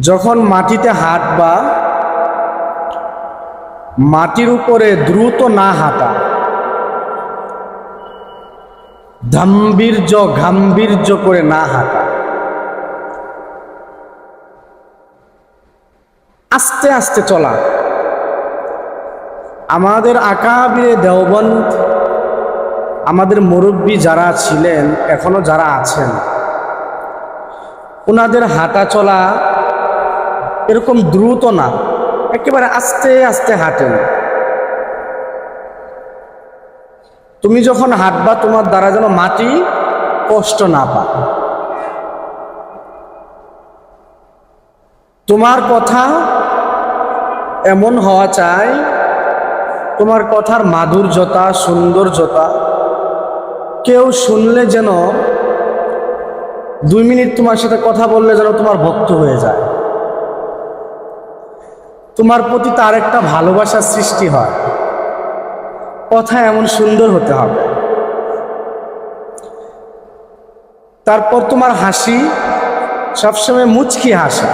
যখন মাটিতে হাত বা মাটির উপরে দ্রুত না হাঁটা। গাম্ভীর্য গাম্ভীর্য করে না হাঁটা। আস্তে আস্তে চলা। আমাদের আকাবিরে দেওবন্দ, আমাদের মুরব্বী যারা ছিলেন, এখনও যারা আছেন ওনাদের হাঁটা চলা এরকম দ্রুত না, একেবারে আস্তে আস্তে হাঁটেন। তুমি যখন হাঁটবা, তোমার দ্বারা যেন মাটি কষ্ট না পায়। তোমার কথা এমন হওয়া চাই, তোমার কথার মাধুর্যতা, সৌন্দর্যতা কেউ শুনলে যেন দুই মিনিট তোমার সাথে কথা বললে যেন তোমার ভক্ত হয়ে যায়। তোমার প্রতি তার একটা ভালোবাসার সৃষ্টি হয়। কথা এমন সুন্দর হতে হবে। তারপর তোমার হাসি সবসময় মুচকি হাসি।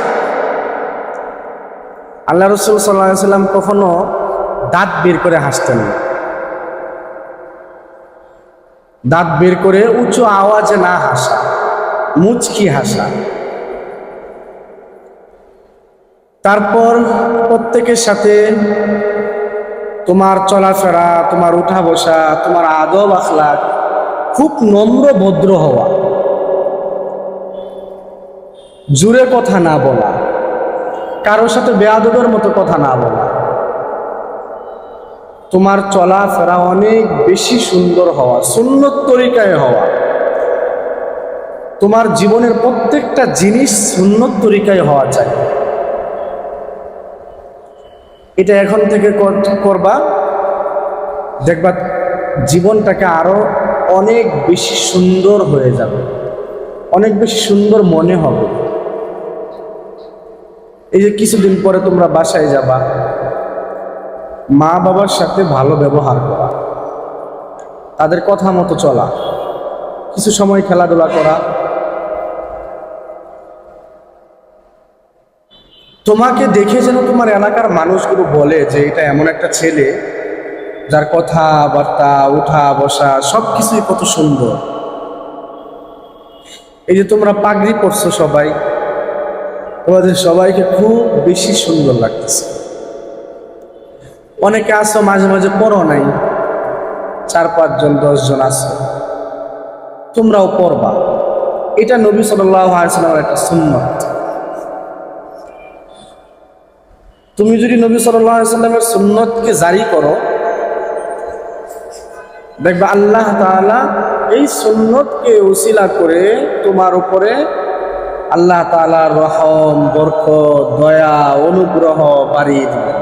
আল্লাহ রসুল সাল্লাহ সাল্লাম কখনো দাঁত বের করে হাসতেন না। দাঁত বের করে উঁচু আওয়াজে না হাসা, মুচকি হাসা। তারপর প্রত্যেকের সাথে তোমার চলাফেরা, তোমার উঠা বসা তোমার আদব আখলাক খুব নম্র ভদ্র হওয়া। জুড়ে কথা না বলা। কারোর সাথে বেয়াদবের মতো কথা না বলা। তোমার চলাফেরা অনেক বেশি সুন্দর হওয়া, সুন্নত তরিকায় হওয়া। তোমার জীবনের প্রত্যেকটা জিনিস সুন্নত তরিকায় হওয়া চাই এটা এখন থেকে করবা। দেখবা জীবনটাকে আরও অনেক বেশি সুন্দর হয়ে যাবে। অনেক বেশি সুন্দর মনে হবে। এই যে কিছুদিন পরে তোমরা বাসায় যাবা। মা বাবার সাথে ভালো ব্যবহার করা। তাদের কথা মতো চলা। কিছু সময় খেলাধুলা করা। তোমাকে দেখে যেন তোমার এলাকার মানুষগুলো বলে যে এটা এমন একটা ছেলে যার কথাবার্তা উঠা, বসা সব কিছুই কত সুন্দর। এই যে তোমরা পাগড়ি পরছো সবাই, তোমাদের সবাইকে খুব বেশি সুন্দর লাগতেছে। অনেকে আসো মাঝে মাঝে পড়ো নাই। চার পাঁচজন দশজন আসো তোমরাও পড়বা এটা নবী সাল্লামের একটা সুন্নত। তুমি যদি নবী সাল্লামের সুন্নতকে জারি করো, দেখবে আল্লাহ তাআলা এই সুন্নতকে উসিলা করে তোমার উপরে আল্লাহ তালা রহম, বরকত, দয়া, অনুগ্রহ বাড়িয়ে দিবেন।